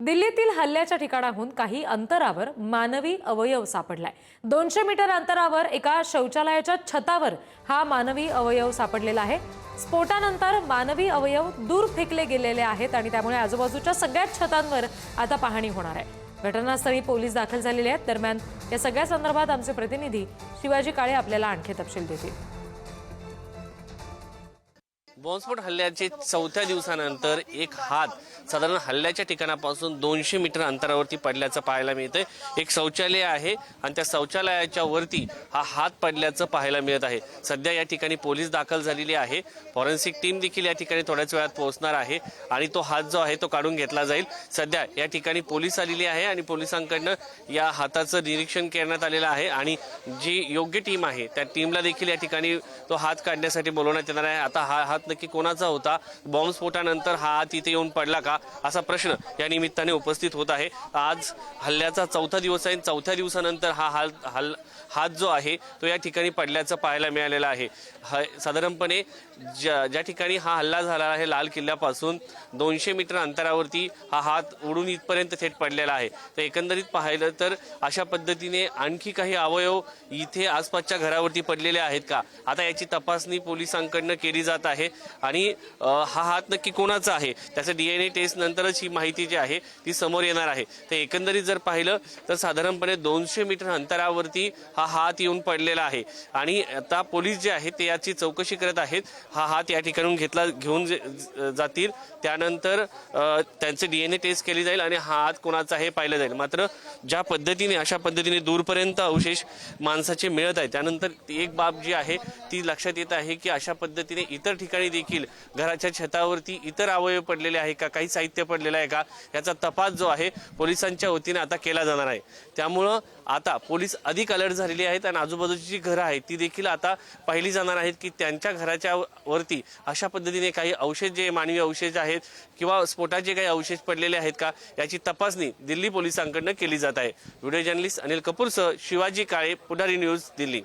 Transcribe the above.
दिल्लीतील हल्ल्याच्या ठिकाणाहून काही अंतरावर मानवी अवयव सापडलाय. दोनशे मीटर अंतरावर एका शौचालयाच्या छतावर हा मानवी अवयव सापडलेला आहे. स्फोटानंतर मानवी अवयव दूर फेकले गेलेले आहेत आणि त्यामुळे आजूबाजूच्या सगळ्याच छतांवर आता पाहणी होणार आहे. घटनास्थळी पोलीस दाखल झालेले आहेत. दरम्यान या सगळ्या संदर्भात आमचे प्रतिनिधी शिवाजी काळे आपल्याला आणखी तपशील देतील. बॉम्बस्फोट हल्ल्याचे चौथ्या दिवसानंतर एक हात साधारण हल्ल्याच्या ठिकाणापासून दोनशे मीटर अंतरावरती पडल्याचं पाहायला मिळतंय. एक शौचालय आहे आणि त्या शौचालयाच्या वरती हा हात पडल्याचं पाहायला मिळत आहे. सध्या या ठिकाणी पोलीस दाखल झालेली आहे. फॉरेन्सिक टीम देखील या ठिकाणी थोड्याच वेळात पोहोचणार आहे आणि तो हात जो आहे तो काढून घेतला जाईल. सध्या या ठिकाणी पोलीस आलेली आहे आणि पोलिसांकडनं या हाताचं निरीक्षण करण्यात आलेलं आहे आणि जी योग्य टीम आहे त्या टीमला देखील या ठिकाणी तो हात काढण्यासाठी बोलवण्यात येणार आहे. आता हा हात नक्की कोणाचा होता? बॉम्बस्फोटानंतर हा हात इथे येऊन पडला का? असा प्रश्न या निमित्ताने उपस्थित होत आहे. आज हल्ल्याचा चौथा दिवस आहे. चौथ्या दिवसानंतर हा हाल हल हात जो आहे तो या ठिकाणी पडल्याचं पाहायला मिळालेला आहे. ह साधारणपणे ज्या ज्या ठिकाणी हा हल्ला झाला आहे लाल किल्ल्यापासून दोनशे मीटर अंतरावरती हा हात उडून इथपर्यंत थेट पडलेला आहे. तर एकंदरीत पाहिलं तर अशा पद्धतीने आणखी काही अवयव इथे आसपासच्या घरावरती पडलेले आहेत का? आता याची तपासणी पोलिसांकडनं केली जात आहे. आणि हा हात नक्की कोणाचा आहे? त्याचं डी एन ए टेस्ट नंतरच ही माहिती जी आहे ती समोर येणार आहे. तर एकंदरीत जर पाहिलं तर साधारणपणे दोनशे मीटर अंतरावरती हा हात येऊन पडलेला आहे. आणि आता पोलीस जे आहेत ते याची चौकशी करत आहेत. हा हात या ठिकाणून घेतला घेऊन जे- जातील. त्यानंतर त्यांचे डी एन ए टेस्ट केली जाईल आणि हा हात कोणाचा आहे पाहिलं जाईल. मात्र ज्या पद्धतीने अशा पद्धतीने दूरपर्यंत अवशेष माणसाचे मिळत आहे त्यानंतर एक बाब जी आहे ती लक्षात येत आहे की अशा पद्धतीने इतर ठिकाणी देखील घराच्या छतावरती इतर अवयव पडलेले आहे का? काही साहित्य पडलेलं आहे का? याचा तपास जो आहे पोलिसांच्या वतीने आता केला जाणार आहे. त्यामुळं आता पोलीस अधिक अलर्ट झालेली आहेत आणि आजूबाजूची जी घरं आहेत ती देखील आता पाहिली जाणार आहेत की त्यांच्या घराच्या वरती अशा पद्धतीने काही अवशेष जे मानवी अवशेष आहेत किंवा स्फोटाचे काही अवशेष पडलेले आहेत का याची तपासणी दिल्ली पोलिसांकडनं केली जात आहे. व्हिडिओ जर्नलिस्ट अनिल कपूरसह शिवाजी काळे पुढारी न्यूज दिल्ली.